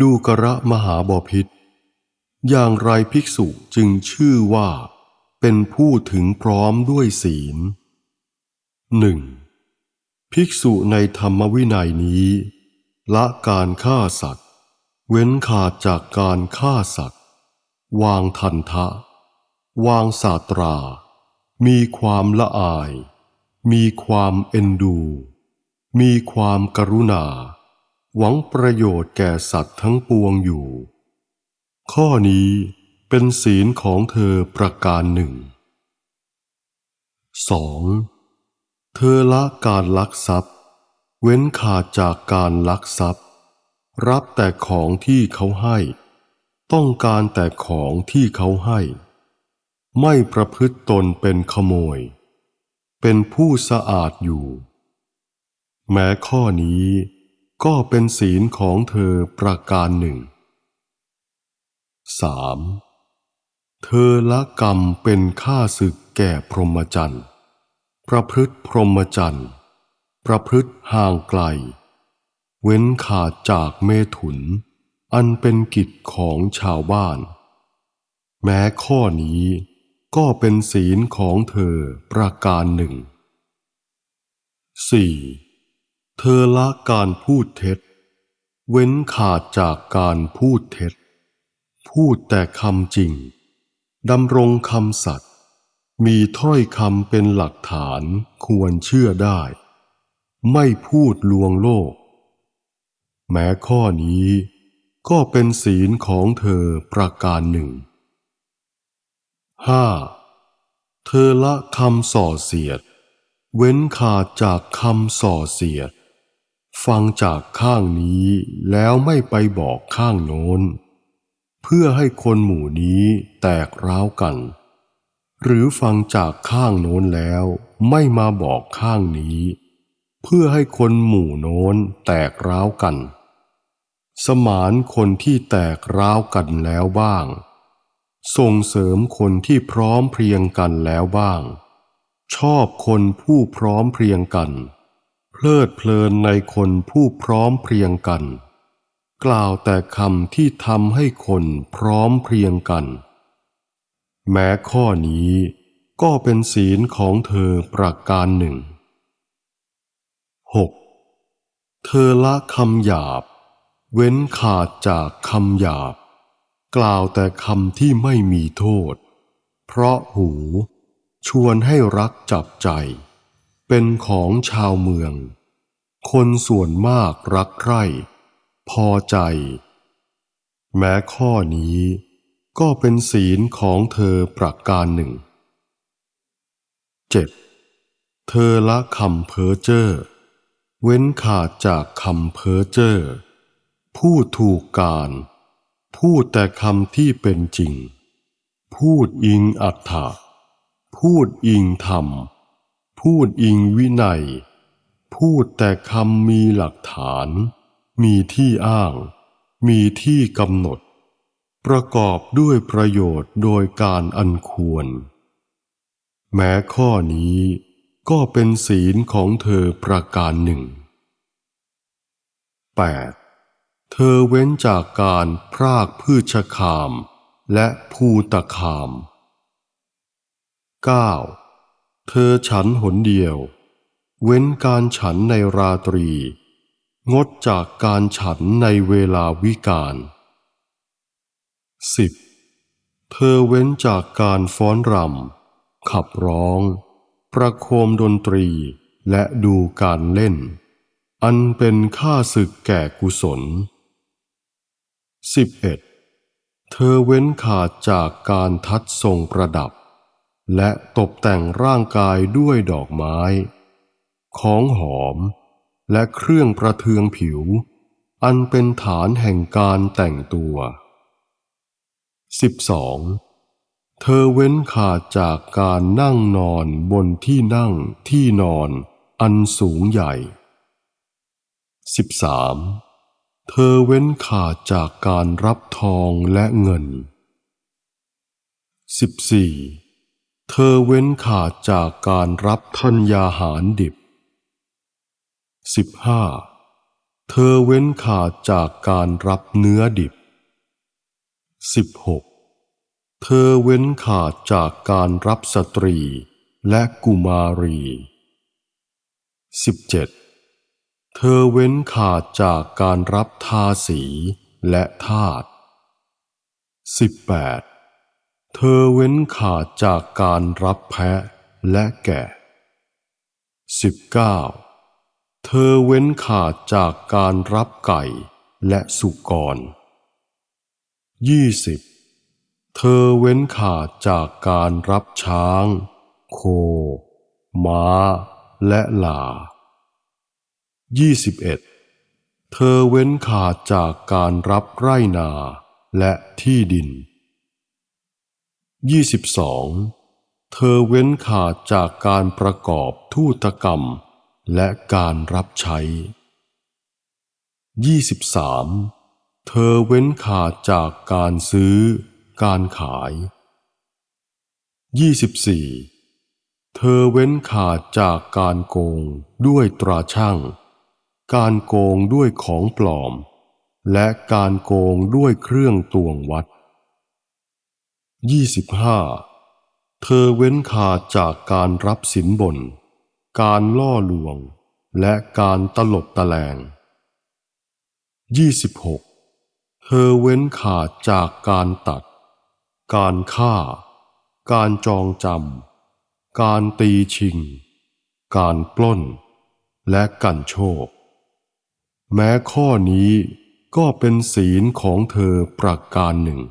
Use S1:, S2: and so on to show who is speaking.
S1: ดูกระมหาบพิษอย่างไรภิกษุจึงชื่อว่า เป็นผู้ถึงพร้อมด้วยศีลหนึ่งภิกษุในธรรมวินัยนี้ ละการฆ่าสัตว์ เว้นขาดจากการฆ่าสัตว์ วางทันทะ วางสาตรา มีความละอาย มีความเอ็นดู มีความกรุณา หวังประโยชน์แก่สัตว์ทั้งปวงอยู่ ข้อนี้เป็นศีลของเธอประการหนึ่ง 2. เธอละการลักทรัพย์ เว้นขาดจากการลักทรัพย์ รับแต่ของที่เขาให้ ต้องการแต่ของที่เขาให้ ไม่ประพฤติตนเป็นขโมย เป็นผู้สะอาดอยู่ แม้ข้อนี้ ก็เป็นศีลของเธอประการหนึ่ง 3. เธอละกรรมเป็นค่าศึกแก่พรหมจรรย์ ประพฤติพรหมจรรย์ ประพฤติห่างไกล เว้นขาดจากเมถุน อันเป็นกิจของชาวบ้าน แม้ข้อนี้ก็เป็นศีลของเธอประการหนึ่ง 4. เธอละการพูดเท็จ เว้นขาดจากการพูดเท็จ พูดแต่คำจริงดำรงคำสัตย์มีถ้อยคำเป็นหลักฐานควรเชื่อได้ ไม่พูดลวงโลก แม้ข้อนี้ก็เป็นศีลของเธอประการหนึ่งห้าเธอละคำส่อเสียด เว้นขาดจากคำส่อเสียด ฟังจากข้างนี้แล้วไม่ไปบอกข้างโน้น เพื่อให้คนหมู่นี้แตกร้าวกัน หรือฟังจากข้างโน้นแล้วไม่มาบอกข้างนี้ เพื่อให้คนหมู่โน้นแตกร้าวกัน สมานคนที่แตกร้าวกันแล้วบ้าง ส่งเสริมคนที่พร้อมเพรียงกันแล้วบ้าง ชอบคนผู้พร้อมเพรียงกัน ลิดเพลินในคนผู้พร้อมเพรียงกัน กล่าวแต่คำที่ทำให้คนพร้อมเพรียงกัน แม้ข้อนี้ก็เป็นศีลของเธอประการหนึ่ง 6. เธอละคำหยาบ เว้นขาดจากคำหยาบ กล่าวแต่คำที่ไม่มีโทษ เพราะหูชวนให้รักจับใจ เป็นของชาวเมือง คนส่วนมากรักใคร่ พอใจ แม้ข้อนี้ก็เป็นศีลของเธอประการหนึ่ง 7. เธอละคำเพ้อเจ้อเว้นขาดจากคำเพ้อเจ้อพูดถูกการ พูดแต่คำที่เป็นจริง พูดอิงอัตถะพูดอิงธรรม พูดอิงวินัย พูดแต่คำมีหลักฐาน มีที่อ้าง มีที่กำหนด ประกอบด้วยประโยชน์โดยการอันควร แม้ข้อนี้ก็เป็นศีลของเธอประการหนึ่ง 8. เธอเว้นจากการพรากพืชคามและภูตคาม 9. เธอฉันหนเดียว เว้นการฉันในราตรี งดจากการฉันในเวลาวิกาล 10. เธอเว้นจากการฟ้อนรำขับร้อง ประโคมดนตรีและดูการเล่น อันเป็นค่าศึกแก่กุศล 11. เธอเว้นขาดจากการทัดทรงประดับ และตกแต่งร่างกายด้วยดอกไม้ ของหอม และเครื่องประเทืองผิว อันเป็นฐานแห่งการแต่งตัว 12. เธอเว้นขาดจากการนั่งนอนบนที่นั่งที่นอน อันสูงใหญ่ 13. เธอเว้นขาดจากการรับทองและเงิน 14. เธอเว้นขาดจากการรับทัญญาหารดิบ 15. เธเธอเว้นขาดจากการรับเนื้อดิบ 16. เธอเว้นขาดจากการรับสตรีและกุมารี 17. เธอเว้นขาดจากการรับทาสีและทาส 18. เธอเว้นขาดจากการรับแพะและแกะ 19. เธอเว้นขาดจากการรับไก่และสุกร 20. เธอเว้นขาดจากการรับช้าง โค ม้า และลา 21. เธอเว้นขาดจากการรับไร่นาและที่ดิน 22. เธอเว้นขาดจากการประกอบทูตกรรม และการรับใช้ 23. เธอเว้นขาดจากการซื้อ การขาย 24. เธอเว้นขาดจากการโกงด้วยตราช่าง การโกงด้วยของปลอม และการโกงด้วยเครื่องตวงวัด 25. เธอเว้นขาดจากการรับสินบน การล่อลวง และการตลบตะแลง 26. เธอเว้นขาดจากการตัด การฆ่า การจองจำ การตีชิง การปล้น และกันโชค แม้ข้อนี้ก็เป็นศีลของเธอประการหนึ่ง